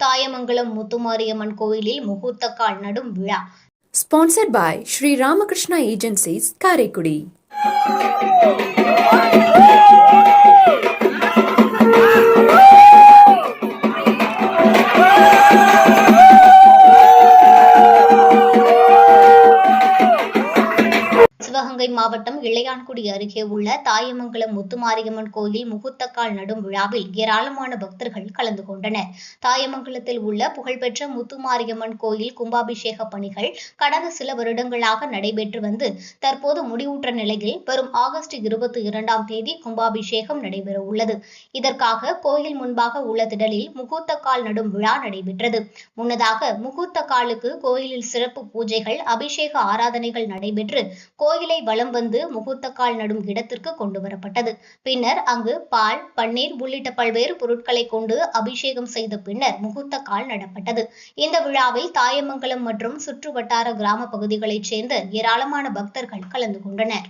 தாயமங்கலம் முத்துமாரியம்மன் கோயிலில் முகூர்த்த கால் நடும் விழா sponsored by Shri Ramakrishna agencies Karaikudi Sivaganga மாவட்டம் இளையான்குடி அருகே உள்ள தாயமங்கலம் முத்துமாரியம்மன் கோயில் முகூர்த்தக்கால் நடும் விழாவில் ஏராளமான பக்தர்கள் கலந்து கொண்டனர். தாயமங்கலத்தில் உள்ள புகழ்பெற்ற முத்துமாரியம்மன் கோயில் கும்பாபிஷேக பணிகள் கடந்த சில வருடங்களாக நடைபெற்று வந்து தற்போது முடிவுற்ற நிலையில் வரும் ஆகஸ்ட் இருபத்தி இரண்டாம் தேதி கும்பாபிஷேகம் நடைபெற உள்ளது. இதற்காக கோயில் முன்பாக உள்ள திடலில் முகூர்த்தக்கால் நடும் விழா நடைபெற்றது. முன்னதாக முகூர்த்த காலுக்கு கோயிலில் சிறப்பு பூஜைகள் அபிஷேக ஆராதனைகள் நடைபெற்று கோயிலை வலம் வந்து முகூர்த்தக்கால் நடும் இடத்திற்கு கொண்டு வரப்பட்டது. பின்னர் அங்கு பால் பன்னீர் உள்ளிட்ட பல்வேறு பொருட்களை கொண்டு அபிஷேகம் செய்த பின்னர் முகூர்த்தக்கால் நடப்பட்டது. இந்த விழாவில் தாயமங்கலம் மற்றும் சுற்று வட்டார கிராம பகுதிகளைச் சேர்ந்த ஏராளமான பக்தர்கள் கலந்து கொண்டனர்.